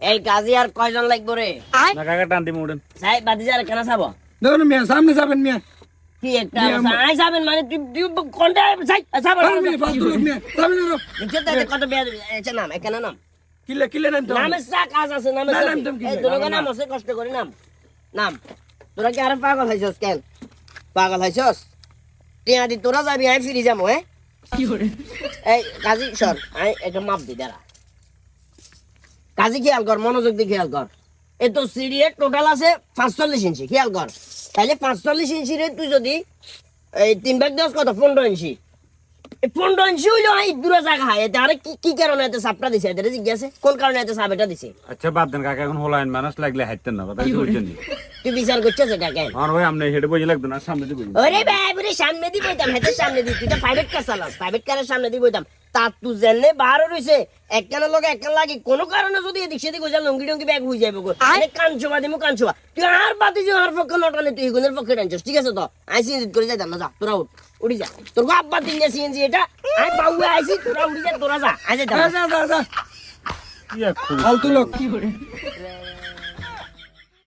এই কাজী আর কয়জন লাগবো রে? না কাকা টান দিম উঠেন। সাই বাদি যার কেন চাবো? দেখুন মিয়া সামনে যাবেন মিয়া। কি একটা আই যাবেন মানে তুই কোনটা যাই আর মিয়া ফালতু লোক মিয়া যাবেন না নিচে তো কত বিয়া এসে নাম এখানে নাম? কিলে কিলে নাম তো নামে চা কাজ আছে নামে নাম টাম কি এই নাই, নাম আছে কষ্ট করে নাম। নাম। তোরা কি আরে পাগল হইছস কেন পাগল হইছস? টিয়া দি তোরা যাবি আমি ফিরে যাব হ্যাঁ? এই কাজী সর আই একটা মাপ দি দাঁড়া। কাজী খেয়াল কর মনোযোগ দিয়ে খেয়াল কর। এ তো সিডিএ টোটাল আছে পাঁচচল্লিশ ইঞ্চি খেয়াল কর। তাহলে পাঁচচল্লিশ ইঞ্চি রে তুই যদি এই তিন ব্যাগ দশ কত? পনেরো ইঞ্চি। পনেরো ইঞ্চি হইল এই দূরে জায়গা হয়। এতে আরে কি কি কারণে এতে সাপটা দিছে? এদের জিজ্ঞাসা কোন কারণে এতে সাপ এটা দিছে? আচ্ছা বাদ দেন কাকা এখন হলাইন মানুষ লাগলে হাইতেন না কথা বুঝছেন তুই বিচার করছিস এটা কেন? আমার ভাই আপনি হেঁটে বসে লাগতো না সামনে বসে ওরে বাবরে সামনে দি বইতাম হেতে সামনে দি তুই তো প্রাইভেট কার চালাস প্রাইভেট কারের সামনে বইতাম। তার তুই জেনে বাহারও রইছে। একখানের লোক একখান লাগি। কোনো কারণে যদি এদিক সেদিক হয়ে যায় লঙ্গি টঙ্গি ব্যাগ হয়ে যাবে গো আরে কান ছোবা দিমু কাঞ্চবা তুই আর বাতি যে আর পক্ষে নটানে তুই গুণের পক্ষে টানছিস ঠিক আছে তো? আই সিএনজি করে যাইতাম না যা তোরা উঠ উড়ি যা। তোর গো আব্বা দিন সিএনজি এটা। আই বাবু আইছি তোরা উড়ি যা তোরা যা আই যা যা। যা কি এক ফালতু লোক।